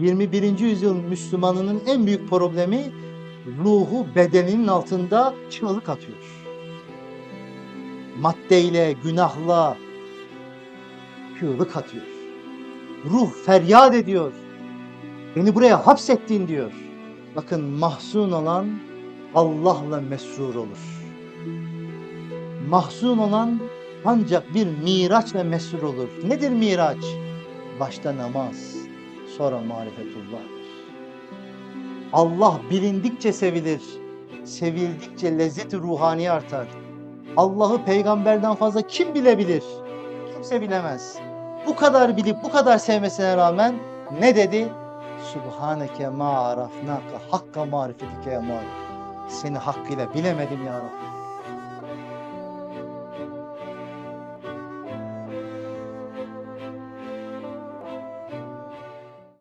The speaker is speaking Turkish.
21. yüzyıl Müslümanının en büyük problemi ruhu bedeninin altında çığlık atıyor. Maddeyle, günahla çığlık atıyor. Ruh feryat ediyor. Beni buraya hapsettin diyor. Bakın mahzun olan Allah'la mesrur olur. Mahzun olan ancak bir miraçla mesrur olur. Nedir miraç? Başta namaz, sonra marifetullah'dır. Allah bilindikçe sevilir. Sevildikçe lezzet-i ruhani artar. Allah'ı peygamberden fazla kim bilebilir? Kimse bilemez. Bu kadar bilip bu kadar sevmesine rağmen ne dedi? Subhaneke ma arafnaka hakka marifetike ya Malik. Seni hakkıyla bilemedim ya Rabbi.